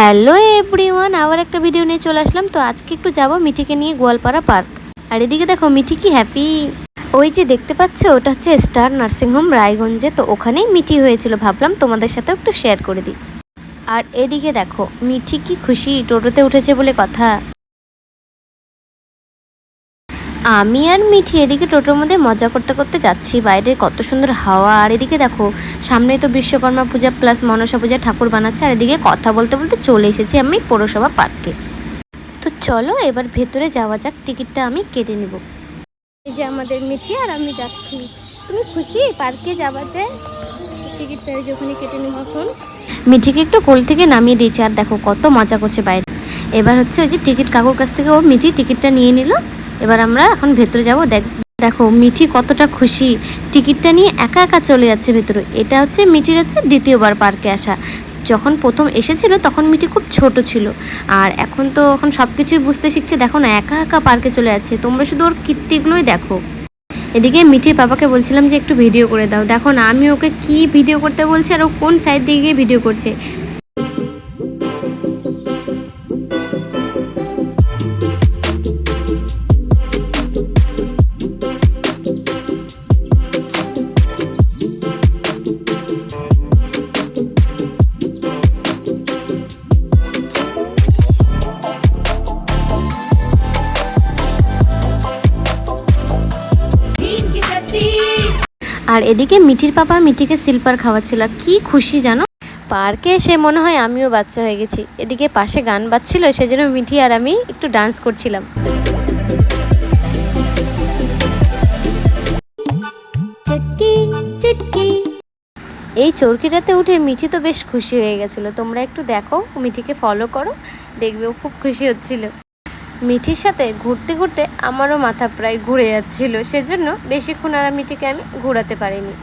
Hello everyone, আবার একটা video নিয়ে চলে আসলাম। তো আজকে একটু যাব মিঠিকে নিয়ে গোয়ালপাড়া পার্ক। আর এদিকে দেখো, মিঠি কি হ্যাপি ওই যে দেখতে পাচ্ছ, ওটা হচ্ছে স্টার নার্সিংহোম রায়গঞ্জে। তো ওখানেই মিঠি হয়েছিল, ভাবলাম তোমাদের সাথে একটু শেয়ার করে দিই। আর এদিকে দেখো, মিঠি কি খুশি, টোটোতে উঠেছে বলে কথা। আমি আর মিঠি এদিকে টোটোর মধ্যে মজা করতে করতে যাচ্ছি। বাইরে কত সুন্দর হাওয়া, আর এদিকে দেখো সামনে তো বিশ্বকর্মা পূজা প্লাস মনসা পূজা ঠাকুর বানাচ্ছে, আর এদিকে কথা বলতে বলতে চলে এসেছি আমি পৌরসভা পার্কে। তো চলো, এবার ভেতরে যাওয়া যাক, টিকিটটা আমি কেটে নেব। এই যে আমাদের মিঠি আর আমি যাচ্ছি। তুমি খুশি পার্কে যাওয়া যে? টিকিটটা ওই যে ওখানে কেটে নেব এখন। মিঠিকে একটু কোল থেকে নামিয়ে দিয়েছে, আর দেখো কত মজা করছে বাইরে। এবার হচ্ছে ওই যে টিকিট কাকুর কাছ থেকে ও মিঠি টিকিটটা নিয়ে নিল। এবার আমরা এখন ভেতরে যাব। দেখ, দেখো, মিঠি কতটা খুশি। টিকিটটা নিয়ে একা একা চলে যাচ্ছে ভেতরে। এটা হচ্ছে মিঠির হচ্ছে দ্বিতীয়বার পার্কে আসা। যখন প্রথম এসেছিল তখন মিঠি খুব ছোট ছিল। আর এখন তো এখন সব কিছুই বুঝতে শিখছে। দেখো না, একা একা পার্কে চলে যাচ্ছে। তোমরা শুধু ওর কীর্তিগুলোই দেখো। এদিকে মিঠির বাবাকে বলছিলাম যে একটু ভিডিও করে দাও। দেখো না, আমি ওকে কি ভিডিও করতে বলছি আর ও কোন সাইড দিয়ে গিয়ে ভিডিও করছে? আর এদিকে মিঠির পাপা মিঠিকে সিলপার খাওয়াচ্ছিল। কি খুশি জানো? পার্কে এসে মনে হয় আমিও বাচ্চা হয়ে গেছি। এদিকে পাশে গান বাজছিল সেজন্য মিঠি আর আমি একটু ডান্স করছিলাম। এই চরকিটাতে উঠে মিঠি তো বেশ খুশি হয়ে গেছিল। তোমরা একটু দেখো মিঠিকে ফলো করো দেখবে ও খুব খুশি হচ্ছিল। মিঠির সাথে ঘুরতে ঘুরতে আমারও মাথা প্রায় ঘুরে যাচ্ছিল, সেজন্য বেশিক্ষণ আর মিঠিকে আমি ঘোরাতে পারিনি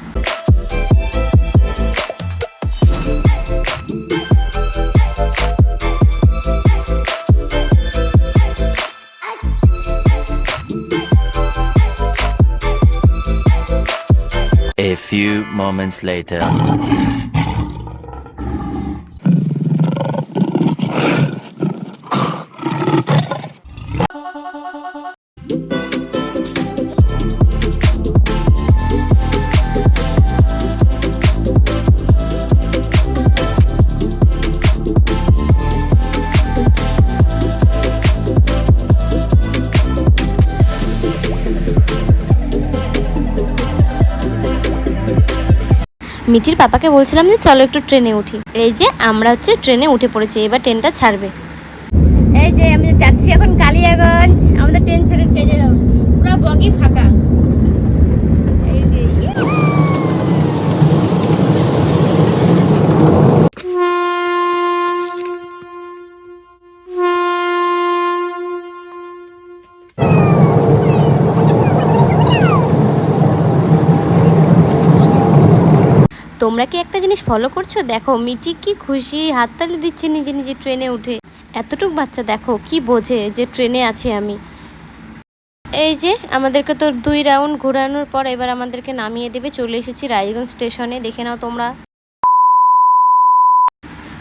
A few moments later. মিঠির পাপাকে বলছিলাম যে, চলো একটু ট্রেনে উঠি। এই যে, আমরা হচ্ছে ট্রেনে উঠে পড়েছি, এবার ট্রেনটা ছাড়বে। এই যে আমি যাচ্ছি এখন কালিয়াগঞ্জ, আমাদের ট্রেন ছেড়েছে যে পুরো বগি ফাঁকা। ইয়ে। তোমরা কি একটা জিনিস ফলো করছ? দেখো মিটি কি খুশি, হাততালি দিচ্ছে নিজে নিজে ট্রেনে উঠে। এতটুক বাচ্চা দেখো, কি বোঝে যে ট্রেনে আছি আমি। এই যে, আমাদেরকে তো দুই রাউন্ড ঘোরানোর পর এবার আমাদেরকে নামিয়ে দেবে, চলে এসেছি রায়গঞ্জ স্টেশনে দেখে নাও তোমরা।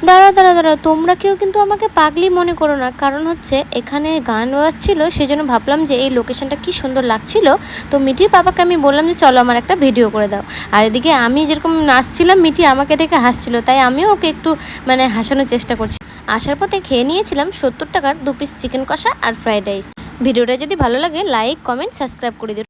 দাঁড়া দাঁড়া দাঁড়া তোমরা কেউ কিন্তু আমাকে পাগলি মনে করো না। কারণ হচ্ছে এখানে গান বাজছিল, সেজন্য ভাবলাম যে এই লোকেশনটা কি সুন্দর লাগছিল। তো মিঠির বাবাকে আমি বললাম যে, চলো আমার একটা ভিডিও করে দাও। আর এদিকে আমি যেরকম নাচছিলাম, মিঠি আমাকে দেখে হাসছিল। তাই আমিও ওকে একটু মানে হাসানোর চেষ্টা করছি। আসার পথে খেয়ে নিয়েছিলাম সত্তর টাকার দু পিস চিকেন কষা আর ফ্রাইড রাইস ভিডিওটা যদি ভালো লাগে লাইক কমেন্ট সাবস্ক্রাইব করে দিও।